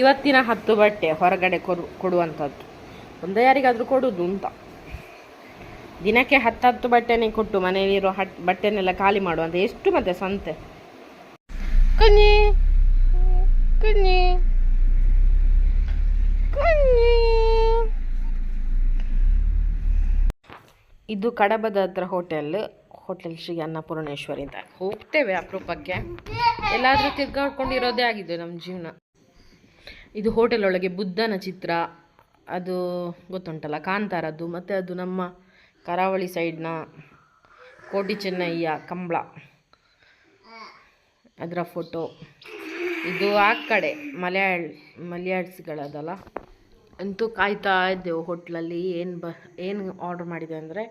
ಇವತ್ತಿನ ಹತ್ತು ಬಟ್ಟೆ ಹೊರಗಡೆ ಕೊಡು ಕೊಡುವಂಥದ್ದು. ಒಂದೇ ಯಾರಿಗಾದರೂ ಕೊಡುವುದು ಅಂತ ದಿನಕ್ಕೆ ಹತ್ತು ಹತ್ತು ಬಟ್ಟೆನೇ ಕೊಟ್ಟು ಮನೆಯಲ್ಲಿರೋ ಹಟ್ ಬಟ್ಟೆನೆಲ್ಲ ಖಾಲಿ ಮಾಡುವಂಥ ಎಷ್ಟು ಮತ್ತೆ ಸಂತೆ. ಕನ್ನಿ ಕನ್ನಿ ಕನ್ನಿ ಇದು ಕಡಬದ ಹತ್ರ ಹೋಟೆಲ್ ಹೋಟೆಲ್ ಶ್ರೀ ಅನ್ನಪೂರ್ಣೇಶ್ವರಿ ಅಂತ ಹೋಗ್ತೇವೆ ಅಪರೂಪಕ್ಕೆ. ಎಲ್ಲಾದರೂ ತಿರ್ಗಾಡ್ಕೊಂಡಿರೋದೇ ಆಗಿದೆ ನಮ್ಮ ಜೀವನ. ಇದು ಹೋಟೆಲ್ ಒಳಗೆ ಬುದ್ಧನ ಚಿತ್ರ. ಅದು ಗೊತ್ತುಂಟಲ್ಲ, ಕಾಂತಾರದ್ದು. ಮತ್ತು ಅದು ನಮ್ಮ ಕರಾವಳಿ ಸೈಡ್ನ ಕೋಟಿ ಚೆನ್ನಯ್ಯ ಕಂಬಳ. ಅದರ ಫೋಟೋ. ಇದು ಆ ಕಡೆ ಮಲಯಾಳ್, ಮಲಯಾಳ್ಸ್ಗಳದಲ್ಲ. ಅಂತೂ ಕಾಯ್ತಾ ಇದ್ದೆವು ಹೋಟ್ಲಲ್ಲಿ ಏನು ಬ, ಏನು ಆರ್ಡ್ರ್ ಮಾಡಿದೆ ಅಂದರೆ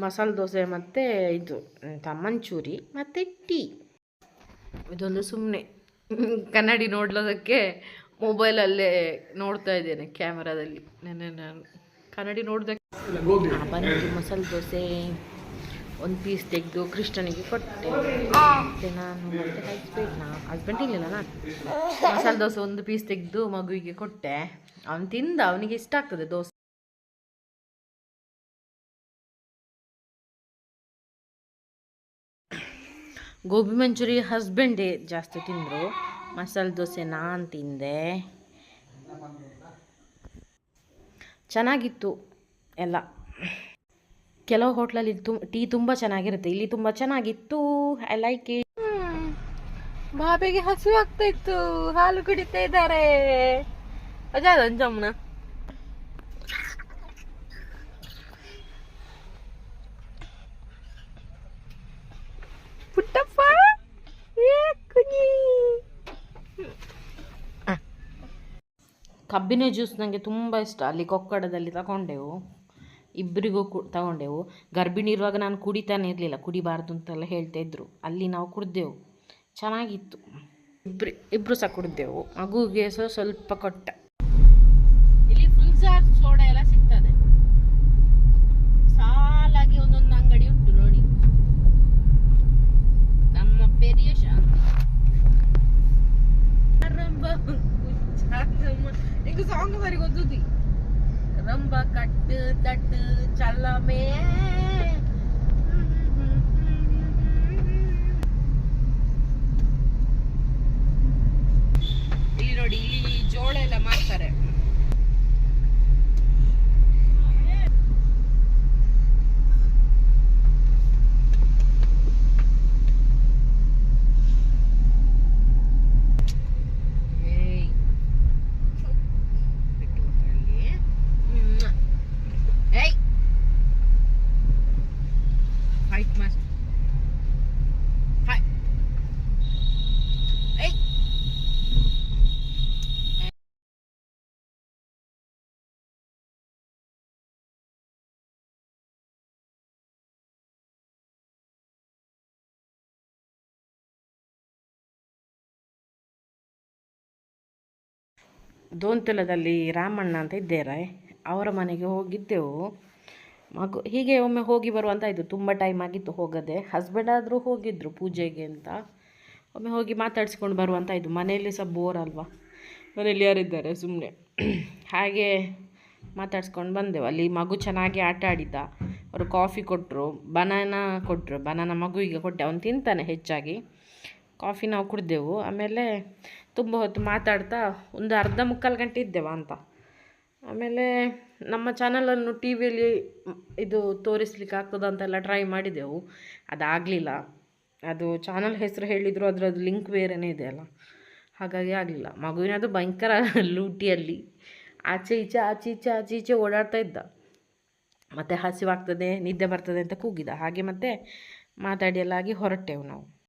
ಮಸಾಲೆ ದೋಸೆ ಮತ್ತು ಇದು ಎಂಥ ಮಂಚೂರಿ ಮತ್ತು ಟೀ. ಇದೊಂದು ಸುಮ್ಮನೆ ಕನ್ನಡಿ ನೋಡ್ಲೋದಕ್ಕೆ ಮೊಬೈಲಲ್ಲೇ ನೋಡ್ತಾ ಇದ್ದೇನೆ ಕ್ಯಾಮರಾದಲ್ಲಿ. ನೆನ್ನೆ ನಾನು ಕನ್ನಡಿ ನೋಡ್ದಕ್ಕೆ ಬಂದು ಮಸಾಲೆ ದೋಸೆ, ಒಂದು ಪೀಸ್ ತೆಗೆದು ಕೃಷ್ಣನಿಗೆ ಕೊಟ್ಟೆ. ಮತ್ತೆ ನಾನು ಮತ್ತೆ ಹಸ್ಬೆಂಡ್ ನಾ ಹಸ್ಬೆಂಡ್ ಇಲ್ಲ ನಾನು. ಮಸಾಲೆ ದೋಸೆ ಒಂದು ಪೀಸ್ ತೆಗೆದು ಮಗುವಿಗೆ ಕೊಟ್ಟೆ. ಅವನು ತಿಂದ, ಅವನಿಗೆ ಇಷ್ಟ ಆಗ್ತದೆ ದೋಸೆ. ಗೋಬಿ ಮಂಚೂರಿ ಹಸ್ಬೆಂಡೇ ಜಾಸ್ತಿ ತಿಂದರು. ಮಸಾಲೆ ದೋಸೆ ನಾನ್ ತಿಂದೆ. ಚೆನ್ನಾಗಿತ್ತು ಎಲ್ಲ. ಕೆಲವು ಹೋಟ್ಲಲ್ಲಿ ತುಂಬ ಟೀ ತುಂಬ ಚೆನ್ನಾಗಿರುತ್ತೆ. ಇಲ್ಲಿ ತುಂಬ ಚೆನ್ನಾಗಿತ್ತು. ಐ ಲೈಕ್ ಇಟ್ ಬಾಬೆಗೆ ಹಸು ಆಗ್ತಾ ಇತ್ತು ಹಾಲು ಕುಡಿತಾ ಇದ್ದಾರೆ. ಅಜಾದ ಅಂಜಮ್ಮನ ಕಬ್ಬಿನ ಜ್ಯೂಸ್ ನನಗೆ ತುಂಬ ಇಷ್ಟ. ಅಲ್ಲಿ ಕೊಕ್ಕಡದಲ್ಲಿ ತಗೊಂಡೆವು. ಇಬ್ಬರಿಗೂ ಕು, ತಗೊಂಡೆವು. ಗರ್ಭಿಣಿ ಇರುವಾಗ ನಾನು ಕುಡಿತಾನೆ ಇರಲಿಲ್ಲ. ಕುಡಿಬಾರ್ದು ಅಂತೆಲ್ಲ ಹೇಳ್ತಾ ಇದ್ರು. ಅಲ್ಲಿ ನಾವು ಕುಡಿದೆವು. ಚೆನ್ನಾಗಿತ್ತು. ಇಬ್ಬರು ಇಬ್ಬರು ಸಹ ಕುಡಿದೆವು. ಮಗುಗೆ ಸಹ ಸ್ವಲ್ಪ ಕೊಟ್ಟ. ಇಲ್ಲಿ ಫುಲ್ ಚಾರ್ಜ್ ಸೋಡಾ ಎಲ್ಲ నీకు సాంగ్ మరి వద్దుది రంబ కట్టు తట్టు చల్లమే. ದೋಂತಲದಲ್ಲಿ ರಾಮಣ್ಣ ಅಂತ ಇದ್ದಾರೆ ಅವರ ಮನೆಗೆ ಹೋಗಿದ್ದೆವು. ಮಗು, ಹೀಗೆ ಒಮ್ಮೆ ಹೋಗಿ ಬರುವಂತ ಇದು ತುಂಬ ಟೈಮ್ ಆಗಿತ್ತು ಹೋಗದೆ. ಹಸ್ಬೆಂಡ್ ಆದರೂ ಹೋಗಿದ್ದರು ಪೂಜೆಗೆ ಅಂತ. ಒಮ್ಮೆ ಹೋಗಿ ಮಾತಾಡಿಸ್ಕೊಂಡು ಬರುವಂತ ಇದು ಮನೆಯಲ್ಲಿ ಸಹ ಬೋರ್ ಅಲ್ವಾ? ಮನೆಯಲ್ಲಿ ಯಾರಿದ್ದಾರೆ? ಸುಮ್ಮನೆ ಹಾಗೆ ಮಾತಾಡ್ಸ್ಕೊಂಡು ಬಂದೆವು. ಅಲ್ಲಿ ಮಗು ಚೆನ್ನಾಗಿ ಆಟ ಆಡಿದ್ದ ಅವರು ಕಾಫಿ ಕೊಟ್ಟರು ಬನಾನ ಕೊಟ್ಟರು ಬನಾನ ಮಗುವಿಗೆ ಕೊಟ್ಟೆ. ಅವನು ತಿಂತಾನೆ ಹೆಚ್ಚಾಗಿ. ಕಾಫಿ ನಾವು ಕುಡಿದೆವು. ಆಮೇಲೆ ತುಂಬ ಹೊತ್ತು ಮಾತಾಡ್ತಾ ಒಂದು ಅರ್ಧ ಮುಕ್ಕಾಲು ಗಂಟೆ ಇದ್ದೆವು ಅಂತ. ಆಮೇಲೆ ನಮ್ಮ ಚಾನಲನ್ನು ಟಿ ವಿಯಲ್ಲಿ ಇದು ತೋರಿಸ್ಲಿಕ್ಕೆ ಆಗ್ತದ ಅಂತೆಲ್ಲ ಟ್ರೈ ಮಾಡಿದೆವು. ಅದಾಗಲಿಲ್ಲ. ಅದು ಚಾನಲ್ ಹೆಸರು ಹೇಳಿದರು ಅದರದ್ದು ಲಿಂಕ್ ಬೇರೆನೇ ಇದೆ ಅಲ್ಲ. ಹಾಗಾಗಿ ಆಗಲಿಲ್ಲ. ಮಗುವಿನದು ಭಯಂಕರ ಲೂಟಿಯಲ್ಲಿ. ಆಚೆ ಈಚೆ ಆಚೆ ಈಚೆ ಆಚೆ ಈಚೆ ಓಡಾಡ್ತಾ ಇದ್ದ. ಮತ್ತು ಹಸಿವಾಗ್ತದೆ, ನಿದ್ದೆ ಬರ್ತದೆ ಅಂತ ಕೂಗಿದ. ಹಾಗೆ ಮತ್ತೆ ಮಾತಾಡಿ ಹೊರಟೆವು ನಾವು.